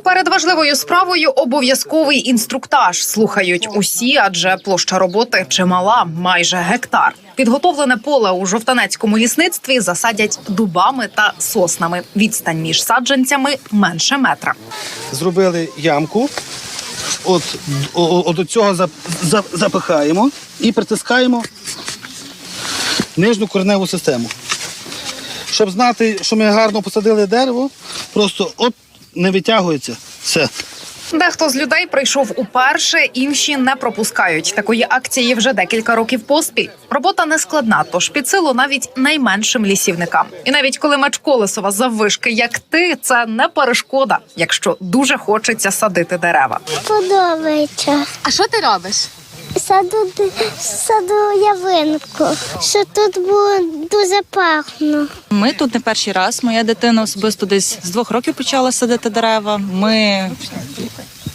Перед важливою справою обов'язковий інструктаж слухають усі, адже площа роботи чимала, майже гектар. Підготовлене поле у жовтанецькому лісництві засадять дубами та соснами. Відстань між саджанцями менше метра. Зробили ямку. От, от до цього зап- запихаємо і притискаємо нижню кореневу систему. Щоб знати, що ми гарно посадили дерево, просто от не витягується. Все. Дехто з людей прийшов уперше, інші не пропускають. Такої акції вже декілька років поспіль. Робота не складна, тож під силу навіть найменшим лісівникам. І навіть коли меч колесова заввишки, як ти, це не перешкода, якщо дуже хочеться садити дерева. Подобається. А що ти робиш? Саду, саду явинку, що тут було дуже пахно. Ми тут не перший раз. Моя дитина особисто десь з двох років почала садити дерева. Ми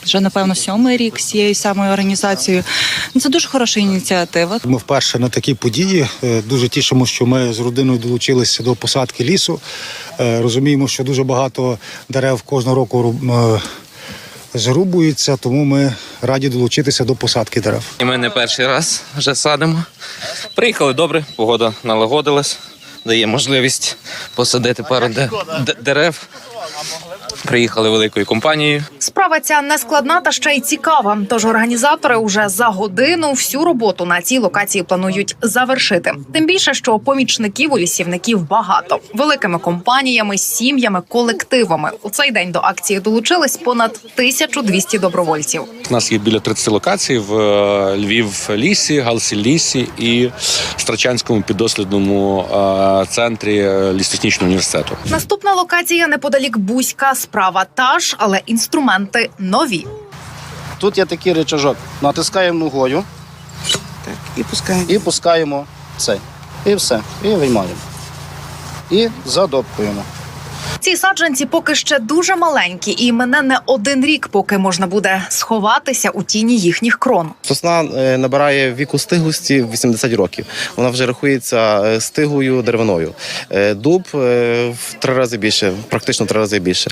вже напевно сьомий рік з цією самою організацією. Ну, Це дуже хороша ініціатива. Ми вперше на такій події. Е, Дуже тішимо, що ми з родиною долучилися до посадки лісу. Е, Розуміємо, що дуже багато дерев кожного року руб- зрубується, тому ми раді долучитися до посадки дерев. І ми не перший раз вже садимо. Приїхали добре, погода налагодилась, дає можливість посадити пару де- де- дерев. Приїхали великою компанією. Справа ця не складна та ще й цікава. Тож організатори уже за годину всю роботу на цій локації планують завершити. Тим більше, що помічників у лісівників багато великими компаніями, сім'ями, колективами. У цей день до акції долучились понад 1200 добровольців. У нас є біля 30 локацій в е, Львів лісі, Галсі лісі і Страчанському піддослідному е, центрі е, лісничного університету. Наступна локація неподалік Бузька. Справа та ж, але інструменти нові. Тут є такий речажок. Натискаємо ногою І пускаємо. і пускаємо цей. І все. І виймаємо. І задопкуємо. Ці саджанці поки ще дуже маленькі, і мене не один рік, поки можна буде сховатися у тіні їхніх крон. Сосна е, набирає віку стиглості 80 років. Вона вже рахується е, стигою деревиною. Е, Дуб в три рази більше, практично в три рази більше.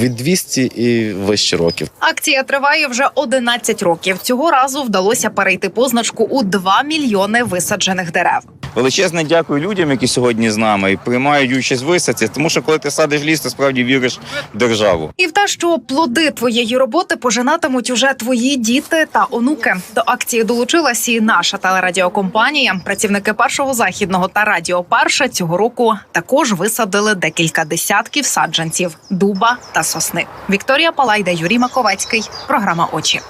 Від 200 і вище років. Акція триває вже 11 років. Цього разу вдалося перейти позначку у 2 мільйони висаджених дерев. Величезне дякую людям, які сьогодні з нами і приймають участь в висадці, тому що коли садиш ліс, ти справді віриш в державу. І в те, що плоди твоєї роботи пожинатимуть уже твої діти та онуки. До акції долучилась і наша телерадіокомпанія. Працівники першого західного та радіо Перша цього року також висадили декілька десятків саджанців дуба та сосни. Вікторія Палайда, Юрій Маковецький. Програма Очі.